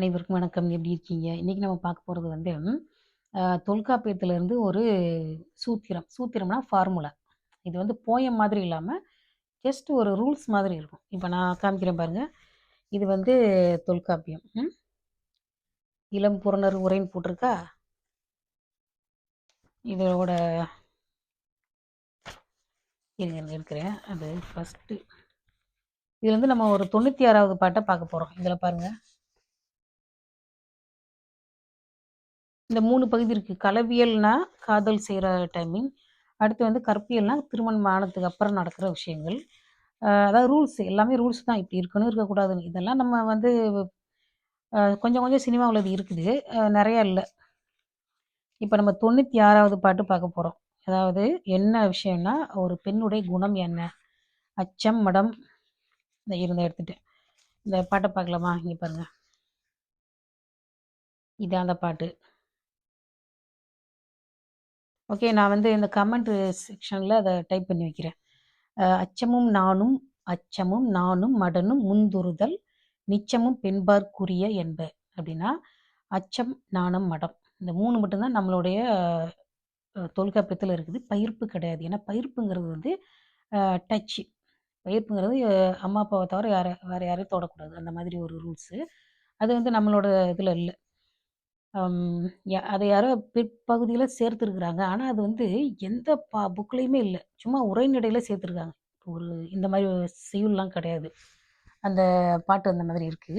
அனைவருக்கும் வணக்கம். எப்படி இருக்கீங்க? இன்னைக்கு நம்ம பார்க்க போகிறது வந்து, அ தொல்காப்பியத்திலிருந்து ஒரு சூத்திரம். சூத்திரம்னா ஃபார்முலா. இது வந்து போயம் மாதிரி இல்லாமல் ஜஸ்ட் ஒரு ரூல்ஸ் மாதிரி இருக்கும். இப்போ நான் காமிக்கிறேன் பாருங்கள் இது வந்து தொல்காப்பியம். ம். இளம் புறநர் உரைன்னு போட்டிருக்கா? இதோட இருங்க இருக்கிறேன். அது ஃபஸ்ட்டு இது வந்து நம்ம ஒரு தொண்ணூற்றி ஆறாவது பாட்டை பார்க்க போகிறோம் இதில் பாருங்கள் இந்த மூணு பகுதி இருக்கு. கலவியல்னா காதல் செய்கிற டைமிங். அடுத்து வந்து கற்பியல்னா திருமணம் ஆனதுக்கு அப்புறம் நடக்கிற விஷயங்கள். அதாவது ரூல்ஸ் எல்லாமே ரூல்ஸ் தான். இப்படி இருக்கணும், இருக்கக்கூடாதுன்னு. இதெல்லாம் நம்ம வந்து கொஞ்சம் கொஞ்சம் சினிமாவில் இது இருக்குது. நிறையா இல்லை இப்போ நம்ம தொண்ணூற்றி ஆறாவது பாட்டு பார்க்க போகிறோம் அதாவது என்ன விஷயம்னா, ஒரு பெண்ணுடைய குணம் என்ன? அச்சம், மடம் இந்த இருந்த எடுத்துட்டேன். இந்த பாட்டை பார்க்கலாமா? இங்கே பாருங்க. இதான் அந்த பாட்டு. ஓகே. நான் வந்து இந்த கமெண்ட் செக்ஷனில் அதை டைப் பண்ணி வைக்கிறேன். அச்சமும் நானும் அச்சமும் நானும் மடனும் முந்துறுதல் நிச்சமும் பெண்பார்க்குரிய என்ப. அப்படின்னா, அச்சம், நாணம், மடம். இந்த மூணு மட்டும்தான் நம்மளுடைய தொல்காப்பியத்தில் இருக்குது. பயிர்ப்பு கிடையாது. ஏன்னா பயிர்ப்புங்கிறது வந்து டச்சு பயிர்ப்புங்கிறது அம்மா, அப்பாவை தவிர யாரை வேறு யாரையும் தொடக்கூடாது. அந்த மாதிரி ஒரு ரூல்ஸு. அது வந்து நம்மளோட இதில் இல்லை அம் ய யாரோ பிற்பகுதியில சேர்த்துருக்குறாங்க. ஆனா, அது வந்து எந்த பா புக்லயுமே இல்ல. சும்மா உரைநடையில சேர்த்துருக்காங்க. ஒரு இந்த மாரி செய்யுள்லாம் கிடையாது. அந்த பாட்டு அந்த மாதிரி இருக்கு.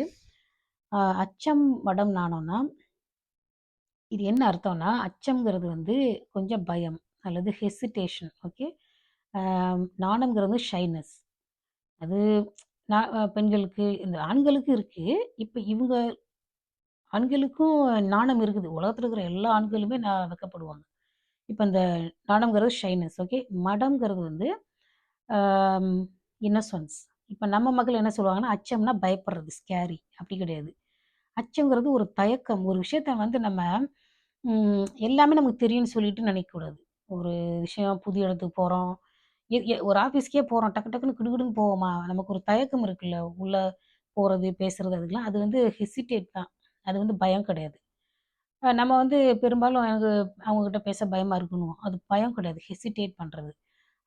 அ அச்சம், வடம் நாணம்னா இது என்ன அர்த்தம்னா, அச்சம்ங்கிறது வந்து கொஞ்சம் பயம் அல்லது ஹெசிடேஷன். ஓகே. அ நாணம்ங்கிறது ஷைனஸ். அது நா பெண்களுக்கு இந்த ஆண்களுக்கு இருக்கு. இப்ப இவுங்க ஆண்களுக்கும் நாணம் இருக்குது. உலகத்தில் இருக்கிற எல்லா ஆண்களுமே நான் வைக்கப்படுவாங்க இப்போ இந்த நாணம்ங்கிறது ஷைனஸ். ஓகே. மடம்ங்கிறது வந்து இன்னசன்ஸ் இப்போ நம்ம மக்கள் என்ன சொல்லுவாங்கன்னா, அச்சம்னா பயப்படுறது, ஸ்கேரி அப்படி கிடையாது. அச்சங்கிறது ஒரு தயக்கம். ஒரு விஷயத்த வந்து நம்ம எல்லாமே நமக்கு தெரியும்னு சொல்லிட்டு நினைக்கக்கூடாது. ஒரு விஷயம் புது இடத்துக்கு போகிறோம் எ ஒரு ஆஃபீஸ்க்கே போகிறோம் டக்கு டக்குன்னு கிடுகிடுன்னு போவோமா? நமக்கு ஒரு தயக்கம் இருக்குல்ல. உள்ளே போகிறது பேசுறது அதுக்கெல்லாம். அது வந்து ஹெசிடேட் தான். அது வந்து பயம் கிடையாது. நம்ம வந்து பெரும்பாலும் எனக்கு அவங்கக்கிட்ட பேச பயமாக இருக்கணும் அது பயம் கிடையாது. ஹெசிடேட் பண்ணுறது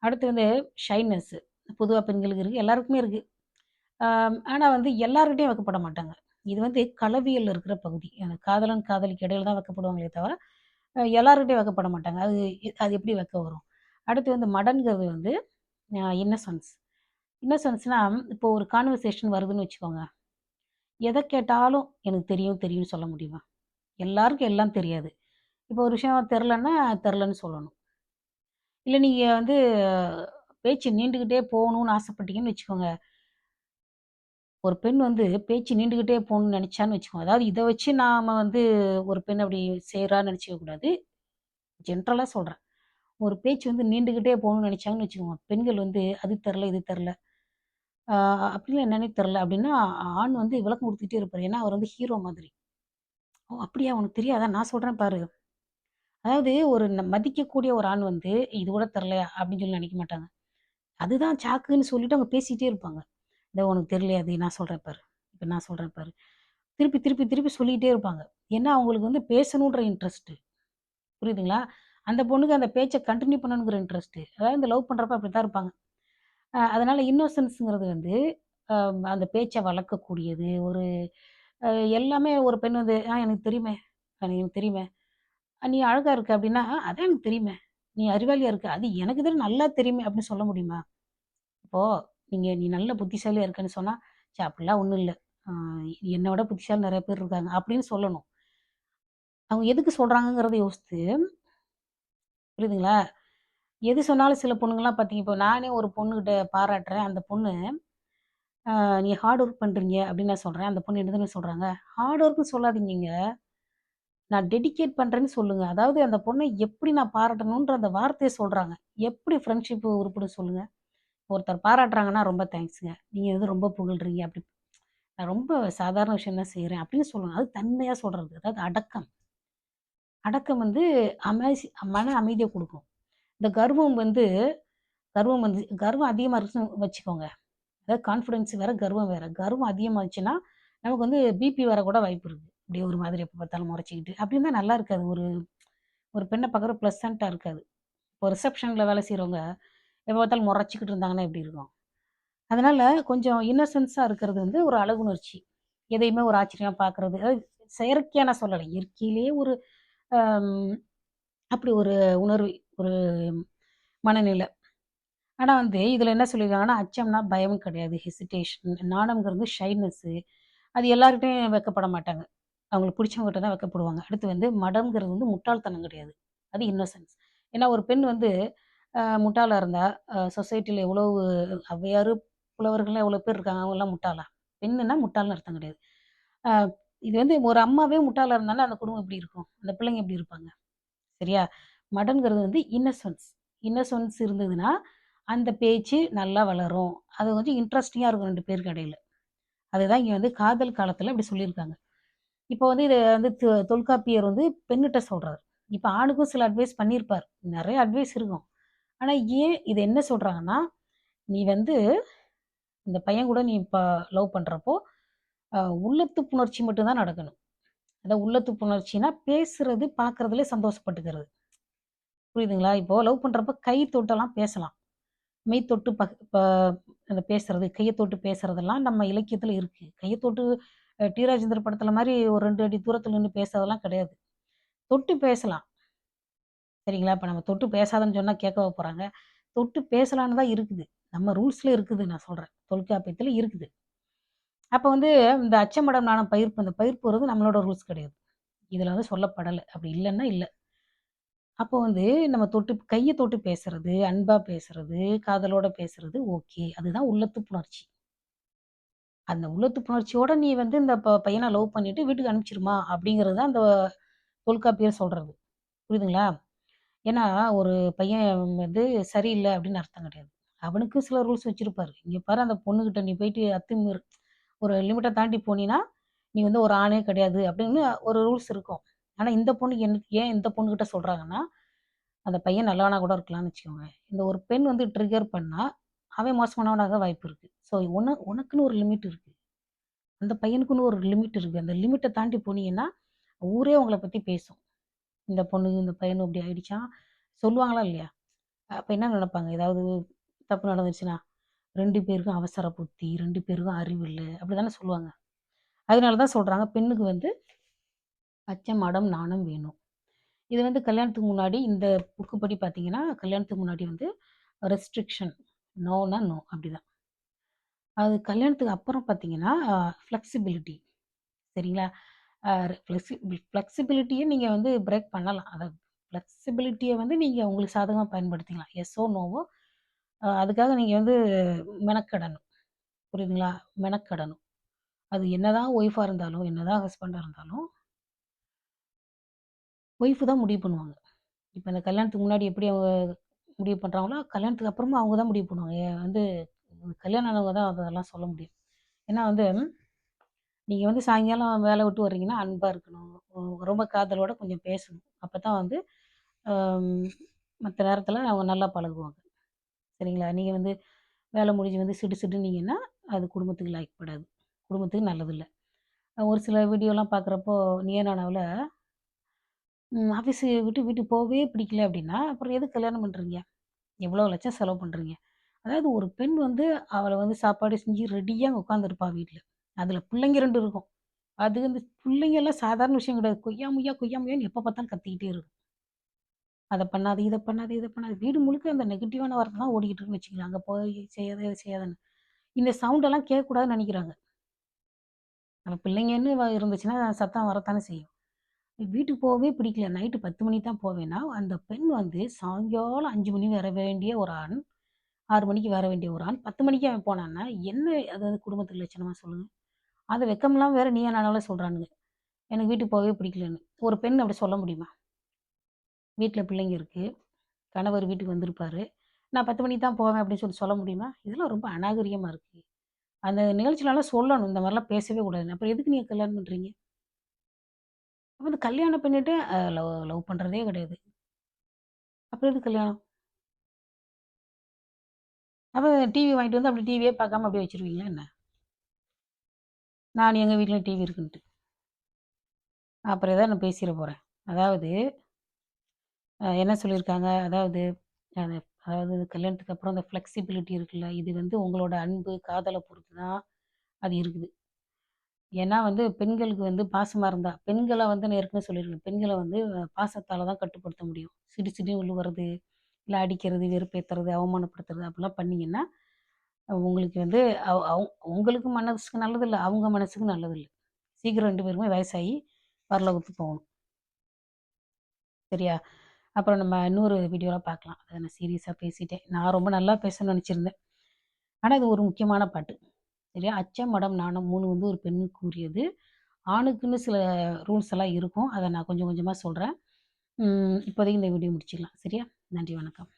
அடுத்து வந்து ஷைனஸ்ஸு பொதுவாக பெண்களுக்கு இருக்குது எல்லாருக்குமே இருக்குது ஆனால் வந்து எல்லாருக்கிட்டையும் வைக்கப்பட மாட்டாங்க. இது வந்து கலவியல் இருக்கிற பகுதி. அந்த காதலன், காதலிக்கு இடையில தான் வைக்கப்படுவாங்களே தவிர, எல்லாருக்கிட்டையும் வைக்கப்பட மாட்டாங்க. அது அது எப்படி வைக்க வரும்? அடுத்து வந்து மடன்கிறது வந்து இன்னசன்ஸ் இன்னசன்ஸ்னால் இப்போ ஒரு கான்வர்சேஷன் வருதுன்னு வச்சுக்கோங்க. எதை கேட்டாலும் எனக்கு தெரியும், தெரியும்னு சொல்ல முடியுமா? எல்லாருக்கும் எல்லாம் தெரியாது. இப்போ ஒரு விஷயம் தெரிலன்னா, தெரிலன்னு சொல்லணும். இல்லை நீங்கள் வந்து பேச்சு நீண்டுக்கிட்டே போகணும்னு ஆசைப்பட்டீங்கன்னு வச்சுக்கோங்க. ஒரு பெண் வந்து பேச்சு நீண்டுக்கிட்டே போகணும்னு நினச்சான்னு வச்சுக்கோங்க. அதாவது இதை வச்சு நாம் வந்து ஒரு பெண் அப்படி செய்கிறான்னு நினச்சிக்க கூடாது. ஜென்ரலா சொல்கிறேன் ஒரு பேச்சு வந்து நீண்டுக்கிட்டே போகணும்னு நினச்சாங்கன்னு வச்சுக்கோங்க. பெண்கள் வந்து அது தெரில, இது தெரில. ஆ அப்படிலாம் என்னன்னே தெரில அப்படின்னா, ஆண் வந்து விளக்கம் குடுத்துக்கிட்டே இருப்பார் ஏன்னா, அவர் வந்து ஹீரோ மாதிரி. "ஓ! அப்படியா உனக்கு தெரியாதா? நான் சொல்கிறேன் பாரு." அதாவது ஒரு மதிக்கக்கூடிய ஒரு ஆண் வந்து, "இது கூட தெரிலையா?" அப்படின்னு சொல்லி நினைக்க மாட்டாங்க. அதுதான் சாக்குன்னு சொல்லிட்டு அவங்க பேசிகிட்டே இருப்பாங்க. இந்த உனக்கு தெரியலையா அது? நான் சொல்கிறேன் பாரு. இப்போ நான் சொல்கிறேன் பாரு." திருப்பி, திருப்பி, திருப்பி சொல்லிகிட்டே இருப்பாங்க. ஏன்னா, அவங்களுக்கு வந்து பேசணுன்ற இன்ட்ரெஸ்ட்டு. புரியுதுங்களா? அந்த பொண்ணுக்கு அந்த பேச்சை கண்டினியூ பண்ணணுங்கிற இன்ட்ரெஸ்ட்டு. அதாவது இந்த லவ் பண்ணுறப்ப அப்படி தான் இருப்பாங்க. அதனால் இன்னோசன்ஸுங்கிறது வந்து அந்த பேச்சை வளர்க்கக்கூடியது. ஒரு எல்லாமே ஒரு பெண் வந்து, "ஆ எனக்கு தெரியுமே, எனக்கு தெரியுமே. நீ அழகாக இருக்க" அப்படின்னா, அதான் எனக்கு தெரியுமே. நீ அறிவாளியாக இருக்க. அது எனக்கு தான் நல்லா தெரியுமே" அப்படின்னு சொல்ல முடியுமா? இப்போது நீங்கள் "நீ நல்ல புத்திசாலியாக இருக்கன்னு" சொன்னால் சே அப்படிலாம் ஒன்றும் இல்லை ஆ விட புத்திசாலி நிறைய பேர் இருக்காங்க" அப்படின்னு சொல்லணும். அவங்க எதுக்கு சொல்கிறாங்கங்கிறத யோசித்து புரியுதுங்களா? எது சொன்னாலும் சில பொண்ணுங்கள்லாம் பார்த்தீங்க இப்போ நானே ஒரு பொண்ணுகிட்ட பாராட்டுறேன். அந்த பொண்ணு "நீ ஹார்ட் ஒர்க் பண்ணுறீங்க அப்படின்னு நான் சொல்கிறேன் அந்த பொண்ணு என்ன சொல்கிறாங்க ஹார்ட் "ஹார்ட் சொல்லாதீங்க. நீங்கள் நான் டெடிகேட் பண்ணுறேன்னு சொல்லுங்கள் அதாவது அந்த பொண்ணை எப்படி நான் பாராட்டணுன்ற அந்த வார்த்தையை சொல்கிறாங்க எப்படி ஃப்ரெண்ட்ஷிப் உருப்படும் சொல்லுங்கள் ஒருத்தர் பாராட்டுறாங்கன்னா, "ரொம்ப தேங்க்ஸுங்க நீங்கள் வந்து ரொம்ப புகழ்றீங்க." அப்படி "நான் ரொம்ப சாதாரண விஷயம் தான் செய்கிறேன் அப்படின்னு சொல்லணும். அது தன்மையாக சொல்கிறது அதாவது அடக்கம். அடக்கம் வந்து அமைசி மன அமைதியை கொடுக்கும். இந்த கர்வம் வந்து கர்வம் வந்து கர்வம் அதிகமாக இருக்குன்னு வச்சுக்கோங்க. அதாவது கான்ஃபிடென்ஸ் வேற, கர்வம் வேற. கர்வம் அதிகமாகச்சுன்னா நமக்கு வந்து பிபி வரக்கூட வாய்ப்பு இருக்குது இப்படியே ஒரு மாதிரி எப்போ பார்த்தாலும் முறைச்சிக்கிட்டு. அப்படி இருந்தால் நல்லா இருக்காது. ஒரு ஒரு பெண்ணை பார்க்குற ப்ளசண்ட்டாக இருக்காது. இப்போ ரிசப்ஷனில் வேலை செய்கிறவங்க எப்போ பார்த்தாலும் முறைச்சிக்கிட்டு இருந்தாங்கன்னா எப்படி இருக்கும்? அதனால் கொஞ்சம் இன்னசென்ஸாக இருக்கிறது வந்து ஒரு அழகுணர்ச்சி. எதையுமே ஒரு ஆச்சரியமாக பார்க்குறது அதாவது செயற்கையாக நான் சொல்லலை. இயற்கையிலேயே ஒரு அப்படி ஒரு உணர்வு ஒரு மனநிலை. ஆனால் வந்து இதில் என்ன சொல்லியிருக்காங்கன்னா அச்சம்னா பயம் கிடையாது ஹெசிடேஷன் நாணம்ங்கிறது ஷைனஸ்ஸு அது எல்லார்கிட்டையும் வைக்கப்பட மாட்டாங்க. அவங்களுக்கு பிடிச்சவங்ககிட்ட தான் வைக்கப்படுவாங்க. அடுத்து வந்து மடம்ங்கிறது வந்து முட்டாள்தனம் கிடையாது. அது இன்னோசன்ஸ் ஏன்னா ஒரு பெண் வந்து முட்டாளாக இருந்தால் சொசைட்டியில் எவ்வளோ அவ்வையாறு புலவர்கள்லாம் எவ்வளோ பேர் இருக்காங்க அவங்களாம் முட்டாளா? பெண்ணுன்னா முட்டாள்னு அர்த்தம் கிடையாது. இது வந்து ஒரு அம்மாவே முட்டாளாக இருந்தாலும் அந்த குடும்பம் எப்படி இருக்கும்? அந்த பிள்ளைங்க எப்படி இருப்பாங்க? சரியா? மடன்கிறது வந்து இன்னசென்ஸ் இன்னசென்ஸ் இருந்ததுன்னா அந்த பேச்சு நல்லா வளரும். அது கொஞ்சம் இன்ட்ரெஸ்டிங்காக இருக்கும் ரெண்டு பேருக்கு இடையில. அதுதான் இங்கே வந்து காதல் காலத்தில் அப்படி சொல்லியிருக்காங்க. இப்போ வந்து இதை வந்து தொல்காப்பியர் வந்து பெண்ணிட்ட சொல்கிறார் இப்போ ஆணுக்கும் சில அட்வைஸ் பண்ணியிருப்பார். நிறைய அட்வைஸ் இருக்கும். ஆனால் ஏன் இது என்ன சொல்கிறாங்கன்னா நீ வந்து இந்த பையன் கூட நீ இப்போ லவ் பண்ணுறப்போ உள்ளத்து புணர்ச்சி மட்டும்தான் நடக்கணும். அதான் உள்ளத்து புணர்ச்சினா பேசுறது பார்க்கறதுல சந்தோஷப்பட்டுக்கிறது. புரியுதுங்களா? இப்போ லவ் பண்ணுறப்ப கை தொட்டெல்லாம் பேசலாம். மெய் தொட்டு ப அந்த பேசுறது கையை தொட்டு பேசுறதெல்லாம் நம்ம இலக்கியத்தில் இருக்குது கையை தொட்டு டி ராஜேந்திர படத்தில் மாதிரி ஒரு ரெண்டு அடி தூரத்தில் நின்று பேசுறதெல்லாம் கிடையாது. தொட்டு பேசலாம். சரிங்களா? இப்போ நம்ம தொட்டு பேசாதன்னு சொன்னால் கேட்க போகிறாங்க தொட்டு பேசலான்னு தான் இருக்குது. நம்ம ரூல்ஸில் இருக்குது நான் சொல்கிறேன் தொல்காப்பியத்தில் இருக்குது. அப்போ வந்து இந்த அச்சமடம் நாணம் பயிர்ப்பு அந்த பயிர் போகிறது நம்மளோட ரூல்ஸ் கிடையாது. இதில் வந்து சொல்லப்படலை. அப்படி இல்லைன்னா இல்லை. அப்போ வந்து நம்ம தொட்டு கையை தொட்டு பேசுறது அன்பா பேசுறது காதலோட பேசுறது ஓகே அதுதான் உள்ளத்து புணர்ச்சி. அந்த உள்ளத்து புணர்ச்சியோட நீ வந்து இந்த பையனை லவ் பண்ணிட்டு வீட்டுக்கு அனுப்பிச்சிருமா? அப்படிங்கிறது தான் அந்த தொல்காப்பியர் சொல்றது. புரியுதுங்களா? ஏன்னா ஒரு பையன் வந்து சரியில்லை அப்படின்னு அர்த்தம் கிடையாது. அவனுக்கு சில ரூல்ஸ் வச்சிருப்பாரு. இங்கே பாரு அந்த பொண்ணுக்கிட்ட நீ போயிட்டு அத்துமீறு ஒரு லிமிட்டை தாண்டி போனீன்னா நீ வந்து ஒரு ஆணே கிடையாது அப்படின்னு ஒரு ரூல்ஸ் இருக்கும். ஆனால் இந்த பொண்ணுக்கு என்ன ஏன் இந்த பொண்ணுக்கிட்ட சொல்கிறாங்கன்னா அந்த பையன் நல்லவனாக கூட இருக்கலாம்னு வச்சுக்கோங்க. இந்த ஒரு பெண் வந்து ட்ரிகர் பண்ணால் அவன் மோசமானவனாக வாய்ப்பு இருக்குது ஸோ உன உனக்குன்னு ஒரு லிமிட் இருக்குது அந்த பையனுக்குன்னு ஒரு லிமிட் இருக்குது அந்த லிமிட்டை தாண்டி போனீங்கன்னா ஊரே உங்களை பற்றி பேசும். இந்த பொண்ணு இந்த பையனும் இப்படி ஆயிடுச்சான் சொல்லுவாங்களா இல்லையா? அப்போ என்ன நினைப்பாங்க? ஏதாவது தப்பு நடந்துச்சுன்னா ரெண்டு பேருக்கும் அவசர புத்தி ரெண்டு பேருக்கும் அறிவு இல்லை அப்படி தானே சொல்லுவாங்க. அதனால தான் சொல்கிறாங்க பெண்ணுக்கு வந்து பச்சை மடம் நாணம் வேணும். இது வந்து கல்யாணத்துக்கு முன்னாடி இந்த புக்கு படி பார்த்தீங்கன்னா கல்யாணத்துக்கு முன்னாடி வந்து ரெஸ்ட்ரிக்ஷன் நோனா நோ அப்படிதான். அது கல்யாணத்துக்கு அப்புறம் பார்த்தீங்கன்னா ஃப்ளெக்சிபிலிட்டி சரிங்களா? ஃப்ளெக்சி ஃப்ளெக்சிபிலிட்டியை நீங்கள் வந்து பிரேக் பண்ணலாம். அதை ஃப்ளெக்சிபிலிட்டியை வந்து நீங்கள் உங்களுக்கு சாதகமாக பயன்படுத்திக்கலாம். எஸ்ஓ நோவோ அதுக்காக நீங்கள் வந்து மெனக்கடணும். புரியுதுங்களா? மெனக்கடணும். அது என்னதான் ஒய்ஃபாக இருந்தாலும் என்னதான் ஹஸ்பண்டாக இருந்தாலும் ஒய்ஃபு தான் முடிவு பண்ணுவாங்க. இப்போ இந்த கல்யாணத்துக்கு முன்னாடி எப்படி அவங்க முடிவு பண்ணுறாங்களோ கல்யாணத்துக்கு அப்புறமா அவங்க தான் முடிவு பண்ணுவாங்க. வந்து கல்யாணம் ஆனவங்க தான் அதெல்லாம் சொல்ல முடியும். ஏன்னா வந்து நீங்கள் வந்து சாயங்காலம் வேலை விட்டு வர்றீங்கன்னா அன்பாக இருக்கணும். ரொம்ப காதலோட கொஞ்சம் பேசணும். அப்போ தான் வந்து மற்ற நேரத்தில் அவங்க நல்லா பழகுவாங்க. சரிங்களா நீங்கள் வந்து வேலை முடிஞ்சு வந்து சிடு சிடுனீங்கன்னா அது குடும்பத்துக்கு லாய்க்கப்படாது. குடும்பத்துக்கு நல்லதில்லை. ஒரு சில வீடியோலாம் பார்க்குறப்போ நியனானாவில் ஆஃபீஸு விட்டு வீட்டுக்கு போகவே பிடிக்கல அப்படின்னா அப்புறம் எதுக்கு கல்யாணம் பண்ணுறீங்க எவ்வளோ லட்சம் செலவு பண்ணுறீங்க அதாவது ஒரு பெண் வந்து அவளை வந்து சாப்பாடு செஞ்சு ரெடியாக உட்காந்துருப்பா வீட்டில் அதில் பிள்ளைங்க ரெண்டு இருக்கும். அது வந்து பிள்ளைங்கெல்லாம் சாதாரண விஷயம் கிடையாது. கொய்யா முய்யா கொய்யா முய்யான்னு எப்போ பார்த்தாலும் கத்திக்கிட்டே இருக்கும். அதை பண்ணாது இதை பண்ணாது இதை பண்ணாது. வீடு முழுக்க அந்த நெகட்டிவான வார்த்தை தான் ஓடிக்கிட்டு இருக்குன்னு வச்சுக்கலாம் அங்கே போய் செய்யாத இதை செய்யாதுன்னு. இந்த சவுண்டெல்லாம் கேட்கக்கூடாதுன்னு நினைக்கிறாங்க. நம்ம பிள்ளைங்கன்னு இருந்துச்சுன்னா சத்தம் வரத்தானே செய்யும். வீட்டுக்கு போகவே பிடிக்கல. நைட்டு பத்து மணி தான் போவேன்னா அந்த பெண் வந்து சாயங்காலம் அஞ்சு மணி வர வேண்டிய ஒரு ஆண் ஆறு மணிக்கு வர வேண்டிய ஒரு ஆண் பத்து மணிக்கு அவன் போனான்னா என்ன அதாவது குடும்பத்துக்கு லட்சணமாக சொல்லுங்கள் அதை வெக்கம்லாம் வேற நீ என்னால சொல்கிறானுங்க எனக்கு வீட்டுக்கு போகவே பிடிக்கலன்னு. ஒரு பெண் அப்படி சொல்ல முடியுமா? வீட்டில் பிள்ளைங்க இருக்குது கணவர் வீட்டுக்கு வந்திருப்பாரு. நான் பத்து மணிக்கு தான் போவேன் அப்படின்னு சொல்லி சொல்ல முடியுமா? இதெல்லாம் ரொம்ப அநாகரிகமாக இருக்குது அந்த நிகழ்ச்சியிலலாம் சொல்லணும். இந்த மாதிரிலாம் பேசவே கூடாது அப்புறம் எதுக்கு நீங்கள் கல்யாணம் பண்ணுறீங்க அப்போ இந்த கல்யாணம் பண்ணிவிட்டு லவ் லவ் பண்ணுறதே கிடையாது. அப்புறம் எது கல்யாணம்? அப்போ டிவி வாங்கிட்டு வந்து அப்படி டிவியே பார்க்காம அப்படியே வச்சுருவீங்களா என்ன? நான் எங்கள் வீட்டில் டிவி இருக்குன்ட்டு. அப்புறம் எதாவது நான் பேசிட போகிறேன் அதாவது என்ன சொல்லியிருக்காங்க? அதாவது அதாவது கல்யாணத்துக்கு அப்புறம் அந்த ஃப்ளெக்சிபிலிட்டி இருக்குல்ல இது வந்து உங்களோட அன்பு காதலை பொறுத்து தான் அது இருக்குது. ஏன்னா வந்து பெண்களுக்கு வந்து பாசமாக இருந்தால் பெண்களை வந்து நான் ஏற்கனவே சொல்லியிருக்கேன் பெண்களை வந்து பாசத்தால் தான் கட்டுப்படுத்த முடியும். சிடி சிடி உழுவுறது இல்லை அடிக்கிறது வெறுப்பேற்றுறது அவமானப்படுத்துறது அப்படிலாம் பண்ணிங்கன்னா உங்களுக்கு வந்து அவ- அவங்க உங்களுக்கு மனசுக்கு நல்லது இல்லை அவங்க மனசுக்கு நல்லது இல்லை சீக்கிரம் ரெண்டு பேருமே வயசாகி பரலோகத்துக்கு போகணும். சரியா? அப்புறம் நம்ம இன்னொரு வீடியோவில் பார்க்கலாம். அதை நான் சீரியஸாக பேசிட்டேன். நான் ரொம்ப நல்லா பேசணும்னு நினச்சிருந்தேன். ஆனால் இது ஒரு முக்கியமான பாட்டு. சரியா? அச்சம் மடம் நாணம் மூணு வந்து ஒரு பெண்ணுக்கு உரியது ஆணுக்குன்னு சில ரூல்ஸ் எல்லாம் இருக்கும். அதை நான் கொஞ்சம் கொஞ்சமாக சொல்கிறேன் இப்போதைக்கு இந்த வீடியோ முடிச்சிடலாம். சரியா? நன்றி வணக்கம்.